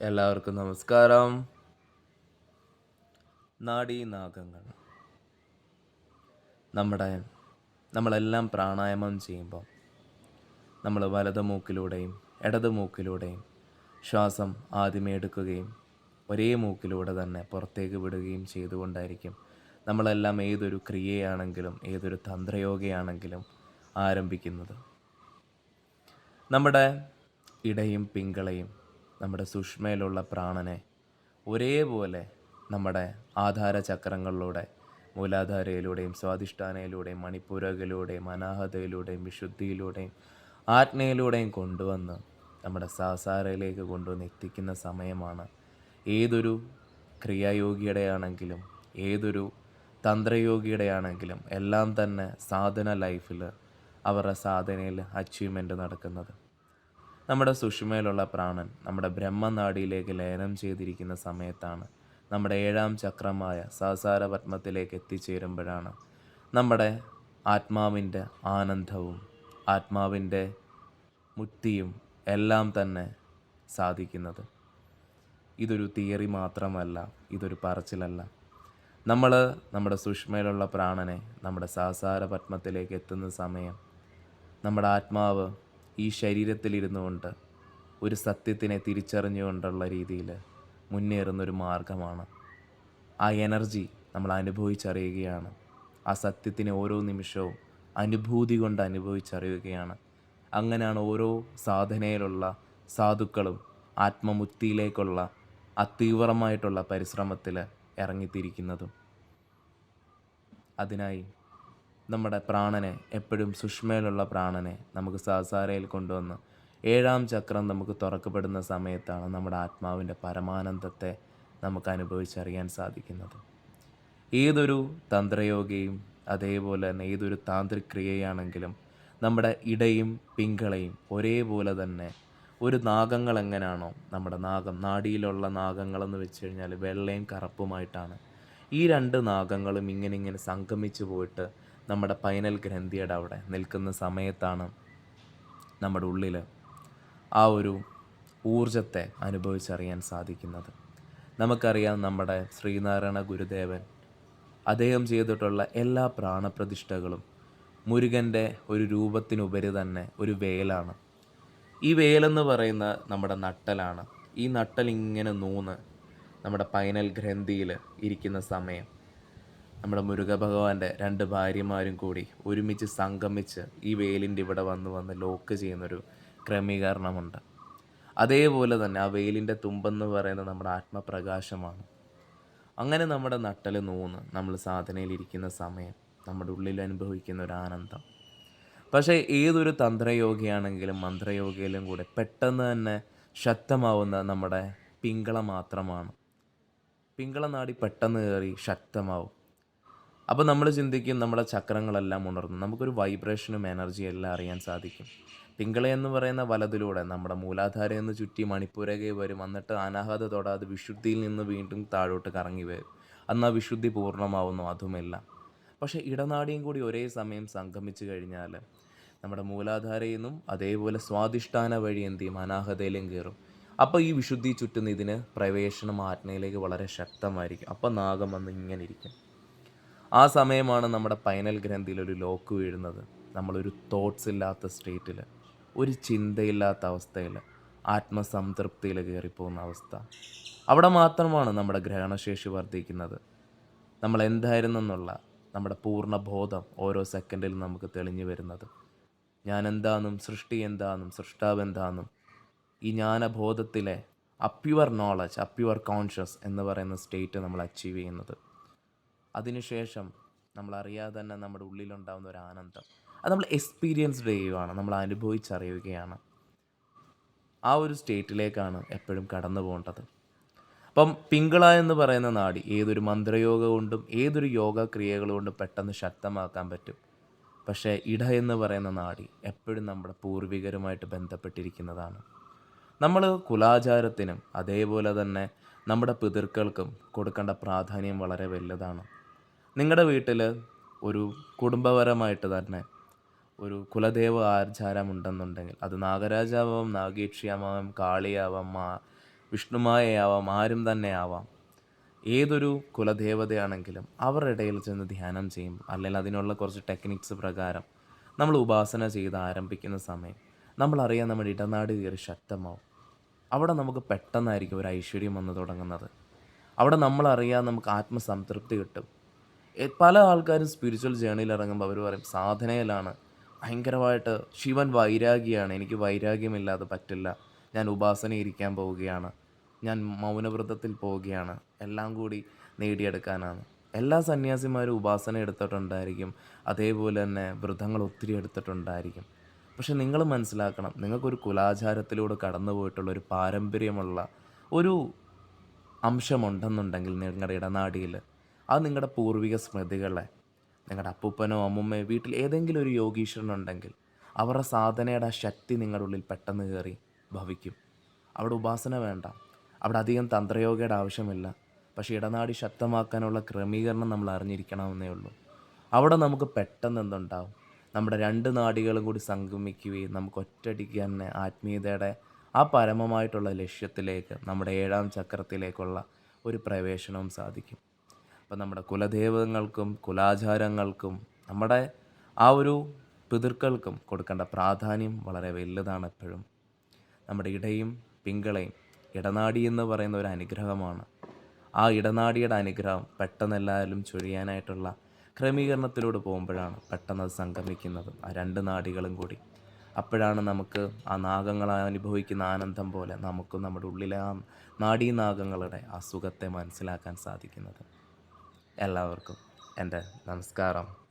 എല്ലാവർക്കും നമസ്കാരം. നാഡീനാഗങ്ങൾ നമ്മുടെ നമ്മളെല്ലാം പ്രാണായാമം ചെയ്യുമ്പോൾ നമ്മൾ വലത് മൂക്കിലൂടെയും ഇടത് മൂക്കിലൂടെയും ശ്വാസം ആദ്യമേ എടുക്കുകയും ഒരേ മൂക്കിലൂടെ തന്നെ പുറത്തേക്ക് വിടുകയും ചെയ്തുകൊണ്ടായിരിക്കും നമ്മളെല്ലാം ഏതൊരു ക്രിയയാണെങ്കിലും ഏതൊരു തന്ത്രയോഗയാണെങ്കിലും ആരംഭിക്കുന്നത്. നമ്മുടെ ഇടയും പിങ്കളയും നമ്മുടെ സുഷ്മയിലുള്ള പ്രാണനെ ഒരേപോലെ നമ്മുടെ ആധാര ചക്രങ്ങളിലൂടെ മൂലാധാരയിലൂടെയും സ്വാധിഷ്ഠാനയിലൂടെയും മണിപ്പൂരകയിലൂടെയും അനാഹതയിലൂടെയും വിശുദ്ധിയിലൂടെയും ആജ്ഞയിലൂടെയും കൊണ്ടുവന്ന് നമ്മുടെ സാസാരയിലേക്ക് കൊണ്ടുവന്ന് എത്തിക്കുന്ന സമയമാണ് ഏതൊരു ക്രിയായോഗിയുടെ ആണെങ്കിലും ഏതൊരു തന്ത്രയോഗിയുടെ ആണെങ്കിലും എല്ലാം തന്നെ സാധന ലൈഫിൽ അവരുടെ സാധനയിൽ അച്ചീവ്മെന്റ് നടക്കുന്നത്. നമ്മുടെ സുഷുമയിലുള്ള പ്രാണൻ നമ്മുടെ ബ്രഹ്മനാടിയിലേക്ക് ലയനം ചെയ്തിരിക്കുന്ന സമയത്താണ് നമ്മുടെ ഏഴാം ചക്രമായ സാസാര പത്മത്തിലേക്ക് എത്തിച്ചേരുമ്പോഴാണ് നമ്മുടെ ആത്മാവിന്റെ ആനന്ദവും ആത്മാവിന്റെ മുക്തിയും എല്ലാം തന്നെ സാധിക്കുന്നത്. ഇതൊരു തിയറി മാത്രമല്ല ഇതൊരു പറച്ചിലല്ല. നമ്മൾ നമ്മുടെ സുഷ്മയിലുള്ള പ്രാണനെ നമ്മുടെ സാസാര പത്മത്തിലേക്ക് എത്തുന്ന സമയം നമ്മുടെ ആത്മാവ് ഈ ശരീരത്തിലിരുന്നു കൊണ്ട് ഒരു സത്യത്തിനെ തിരിച്ചറിഞ്ഞുകൊണ്ടുള്ള രീതിയിൽ മുന്നേറുന്നൊരു മാർഗമാണ്. ആ എനർജി നമ്മൾ അനുഭവിച്ചറിയുകയാണ്. ആ സത്യത്തിനെ ഓരോ നിമിഷവും അനുഭൂതി കൊണ്ട് അനുഭവിച്ചറിയുകയാണ്. അങ്ങനെയാണ് ഓരോ സാധനയിലുള്ള സാധുക്കളും ആത്മമുക്തിയിലേക്കുള്ള അതീവ്രമായിട്ടുള്ള പരിശ്രമത്തിൽ ഇറങ്ങിത്തിരിക്കുന്നതും. അതിനായി നമ്മുടെ പ്രാണനെ എപ്പോഴും സുഷ്മയിലുള്ള പ്രാണനെ നമുക്ക് സാസാരയിൽ കൊണ്ടുവന്ന് ഏഴാം ചക്രം നമുക്ക് തുറക്കപ്പെടുന്ന സമയത്താണ് നമ്മുടെ ആത്മാവിന്റെ പരമാനന്ദത്തെ നമുക്ക് അനുഭവിച്ചറിയാൻ സാധിക്കുന്നത്. ഏതൊരു തന്ത്രയോഗയും അതേപോലെ തന്നെ ഏതൊരു താന്ത്രിക് ക്രിയയാണെങ്കിലും നമ്മുടെ ഇടയും പിങ്കളയും ഒരേപോലെ തന്നെ ഒരു നാഗങ്ങൾ എങ്ങനെയാണോ നമ്മുടെ നാഗം നാടിയിലുള്ള നാഗങ്ങളെന്ന് വെച്ച് കഴിഞ്ഞാൽ വെള്ളയും കറുപ്പുമായിട്ടാണ് ഈ രണ്ട് നാഗങ്ങളും ഇങ്ങനെ ഇങ്ങനെ സംഗമിച്ചു പോയിട്ട് നമ്മുടെ പൈനൽ ഗ്രന്ഥിയുടെ അവിടെ നിൽക്കുന്ന സമയത്താണ് നമ്മുടെ ഉള്ളിൽ ആ ഒരു ഊർജത്തെ അനുഭവിച്ചറിയാൻ സാധിക്കുന്നത്. നമുക്കറിയാം നമ്മുടെ ശ്രീനാരായണ ഗുരുദേവൻ അദ്ദേഹം ചെയ്തിട്ടുള്ള എല്ലാ പ്രാണപ്രതിഷ്ഠകളും മുരുകന്റെ ഒരു രൂപത്തിനുപരി തന്നെ ഒരു വേലാണ്. ഈ വേലെന്ന് പറയുന്ന നമ്മുടെ നട്ടലാണ്. ഈ നട്ടൽ ഇങ്ങനെ നൂന്ന് നമ്മുടെ പൈനൽ ഗ്രന്ഥിയിൽ ഇരിക്കുന്ന സമയം. നമ്മുടെ മുരുക ഭഗവാന്റെ രണ്ട് ഭാര്യമാരും കൂടി ഒരുമിച്ച് സംഗമിച്ച് ഈ വെയിലിന്റെ ഇവിടെ വന്ന് വന്ന് ലോക്ക് ചെയ്യുന്നൊരു ക്രമീകരണമുണ്ട്. അതേപോലെ തന്നെ ആ വെയിലിന്റെ തുമ്പെന്ന് പറയുന്നത് നമ്മുടെ ആത്മപ്രകാശമാണ്. അങ്ങനെ നമ്മുടെ നട്ടൽ നൂന്ന് നമ്മൾ സാധനയിലിരിക്കുന്ന സമയം നമ്മുടെ ഉള്ളിൽ അനുഭവിക്കുന്ന ഒരു ആനന്ദം. പക്ഷേ ഏതൊരു തന്ത്രയോഗിയാണെങ്കിലും മന്ത്രയോഗിയിലും കൂടെ പെട്ടെന്ന് തന്നെ ശക്തമാവുന്ന നമ്മുടെ പിങ്കള മാത്രമാണ്. പിങ്കള നാടി പെട്ടെന്ന് കയറി ശക്തമാവും. അപ്പോൾ നമ്മൾ ചിന്തിക്കും നമ്മുടെ ചക്രങ്ങളെല്ലാം ഉണർന്നു. നമുക്കൊരു വൈബ്രേഷനും എനർജിയും എല്ലാം അറിയാൻ സാധിക്കും. പിങ്കള എന്ന് പറയുന്ന വലതിലൂടെ നമ്മുടെ നിന്ന് ചുറ്റി മണിപ്പൂരകെ വരും. എന്നിട്ട് അനാഹത തൊടാതെ വിശുദ്ധിയിൽ നിന്ന് വീണ്ടും താഴോട്ട് കറങ്ങി വരും. അന്ന് ആ വിശുദ്ധി പൂർണമാവുന്നു അതുമില്ല. പക്ഷേ ഇടനാടിയും കൂടി ഒരേ സമയം സംഗമിച്ചു കഴിഞ്ഞാൽ നമ്മുടെ മൂലാധാരയിൽ നിന്നും അതേപോലെ സ്വാധിഷ്ഠാന വഴി എന്ത് ചെയ്യും? അനാഹതയിലും കയറും. അപ്പോൾ ഈ വിശുദ്ധി ചുറ്റുന്ന ഇതിന് പ്രവേശനം ആത്മയിലേക്ക് വളരെ ശക്തമായിരിക്കും. അപ്പോൾ നാഗം വന്ന് ഇങ്ങനെ ഇരിക്കും. ആ സമയമാണ് നമ്മുടെ പൈനൽ ഗ്രന്ഥിയിൽ ഒരു ലോക്ക് വീഴുന്നത്. നമ്മളൊരു തോട്ട്സ് ഇല്ലാത്ത സ്റ്റേറ്റിൽ ഒരു ചിന്തയില്ലാത്ത അവസ്ഥയിൽ ആത്മസംതൃപ്തിയിൽ കയറിപ്പോകുന്ന അവസ്ഥ. അവിടെ മാത്രമാണ് നമ്മുടെ ഗ്രഹണശേഷി വർദ്ധിക്കുന്നത്. നമ്മൾ എന്തായിരുന്നു എന്നുള്ള നമ്മുടെ പൂർണ ബോധം ഓരോ സെക്കൻഡിലും നമുക്ക് തെളിഞ്ഞു വരുന്നത്. ഞാൻ എന്താണെന്നും സൃഷ്ടി എന്താണെന്നും സൃഷ്ടാവ് എന്താണെന്നും ഈ ജ്ഞാനബോധത്തിലെ അപ്യുവർ നോളജ് അപ്യുവർ കോൺഷ്യസ് എന്ന് പറയുന്ന സ്റ്റേറ്റ് നമ്മൾ അച്ചീവ് ചെയ്യുന്നത്. അതിനുശേഷം നമ്മൾ അറിയാതെ തന്നെ നമ്മുടെ ഉള്ളിലുണ്ടാകുന്ന ഒരു ആനന്ദം. അത് നമ്മൾ എക്സ്പീരിയൻസ്ഡ് ചെയ്യുകയാണ് നമ്മൾ അനുഭവിച്ചറിയുകയാണ്. ആ ഒരു സ്റ്റേറ്റിലേക്കാണ് എപ്പോഴും കടന്നു പോകേണ്ടത്. അപ്പം പിങ്കള എന്ന് പറയുന്ന നാടി ഏതൊരു മന്ത്രയോഗ കൊണ്ടും ഏതൊരു യോഗ ക്രിയകൾ കൊണ്ടും പെട്ടെന്ന് ശക്തമാക്കാൻ പറ്റും. പക്ഷേ ഇട എന്ന് പറയുന്ന നാടി എപ്പോഴും നമ്മുടെ പൂർവികരുമായിട്ട് ബന്ധപ്പെട്ടിരിക്കുന്നതാണ്. നമ്മൾ കുലാചാരത്തിനും അതേപോലെ തന്നെ നമ്മുടെ പിതൃക്കൾക്കും കൊടുക്കേണ്ട പ്രാധാന്യം വളരെ വലുതാണ്. നിങ്ങളുടെ വീട്ടിൽ ഒരു കുടുംബപരമായിട്ട് തന്നെ ഒരു കുലദേവ ആചാരം ഉണ്ടെന്നുണ്ടെങ്കിൽ അത് നാഗരാജാവാം നാഗേക്ഷിയാവാം കാളിയാവാം മാ വിഷ്ണുമായയാവാം ആരും തന്നെ ആവാം ഏതൊരു കുലദേവതയാണെങ്കിലും അവരുടെ ഇടയിൽ ചെന്ന് ധ്യാനം ചെയ്യും. അല്ലെങ്കിൽ അതിനുള്ള കുറച്ച് ടെക്നിക്സ് പ്രകാരം നമ്മൾ ഉപാസന ചെയ്ത് ആരംഭിക്കുന്ന സമയം നമ്മളറിയാൻ നമ്മുടെ ഇടനാട് കയറി ശക്തമാവും. അവിടെ നമുക്ക് പെട്ടെന്നായിരിക്കും ഒരു ഐശ്വര്യം വന്ന് തുടങ്ങുന്നത്. അവിടെ നമ്മളറിയാൻ നമുക്ക് ആത്മസംതൃപ്തി കിട്ടും. പല ആൾക്കാരും സ്പിരിച്വൽ ജേണിയിൽ ഇറങ്ങുമ്പോൾ അവർ പറയും സാധനയിലാണ്. ഭയങ്കരമായിട്ട് ശിവൻ വൈരാഗിയാണ്. എനിക്ക് വൈരാഗ്യമില്ലാതെ പറ്റില്ല. ഞാൻ ഉപാസന ഇരിക്കാൻ പോവുകയാണ്. ഞാൻ മൗനവ്രതത്തിൽ പോവുകയാണ്. എല്ലാം കൂടി നേടിയെടുക്കാനാണ്. എല്ലാ സന്യാസിമാരും ഉപാസന എടുത്തിട്ടുണ്ടായിരിക്കും. അതേപോലെ തന്നെ വ്രതങ്ങൾ ഒത്തിരി എടുത്തിട്ടുണ്ടായിരിക്കും. പക്ഷെ നിങ്ങൾ മനസ്സിലാക്കണം നിങ്ങൾക്കൊരു കുലാചാരത്തിലൂടെ കടന്നു പോയിട്ടുള്ള ഒരു പാരമ്പര്യമുള്ള ഒരു അംശമുണ്ടെന്നുണ്ടെങ്കിൽ നിങ്ങളുടെ ഇടനാടിയിൽ അത് നിങ്ങളുടെ പൂർവിക സ്മൃതികളെ നിങ്ങളുടെ അപ്പൂപ്പനോ അമ്മുമ്മയോ വീട്ടിൽ ഏതെങ്കിലും ഒരു യോഗീശ്വരനുണ്ടെങ്കിൽ അവരുടെ സാധനയുടെ ആ ശക്തി നിങ്ങളുടെ ഉള്ളിൽ പെട്ടെന്ന് കയറി ഭവിക്കും. അവിടെ ഉപാസന വേണ്ട അവിടെ അധികം തന്ത്രയോഗയുടെ ആവശ്യമില്ല പക്ഷേ ഇടനാടി ശക്തമാക്കാനുള്ള ക്രമീകരണം നമ്മൾ അറിഞ്ഞിരിക്കണമെന്നേ ഉള്ളൂ. അവിടെ നമുക്ക് പെട്ടെന്ന് എന്തുണ്ടാവും? നമ്മുടെ രണ്ട് നാടികളും കൂടി സംഗമിക്കുകയും നമുക്ക് ഒറ്റയടിക്ക് തന്നെ ആത്മീയതയുടെ ആ പരമമായിട്ടുള്ള ലക്ഷ്യത്തിലേക്ക് നമ്മുടെ ഏഴാം ചക്രത്തിലേക്കുള്ള ഒരു പ്രവേശനവും സാധിക്കും. അപ്പം നമ്മുടെ കുലദേവങ്ങൾക്കും കുലാചാരങ്ങൾക്കും നമ്മുടെ ആ ഒരു പിതൃക്കൾക്കും കൊടുക്കേണ്ട പ്രാധാന്യം വളരെ വലുതാണ് എപ്പോഴും. നമ്മുടെ ഇടയും പിങ്കളയും ഇടനാടി എന്ന് പറയുന്ന ഒരു അനുഗ്രഹമാണ്. ആ ഇടനാടിയുടെ അനുഗ്രഹം പെട്ടെന്നെല്ലാവരും ചൊഴിയാനായിട്ടുള്ള ക്രമീകരണത്തിലൂടെ പോകുമ്പോഴാണ് പെട്ടെന്ന് അത് സംഗമിക്കുന്നത് ആ രണ്ട് നാടികളും കൂടി. അപ്പോഴാണ് നമുക്ക് ആ നാഗങ്ങൾ അനുഭവിക്കുന്ന ആനന്ദം പോലെ നമുക്കും നമ്മുടെ ഉള്ളിലെ ആ നാഡീനാഗങ്ങളുടെ ആ സുഖത്തെ മനസ്സിലാക്കാൻ സാധിക്കുന്നത്. എല്ലാവർക്കും എന്റെ നമസ്കാരം.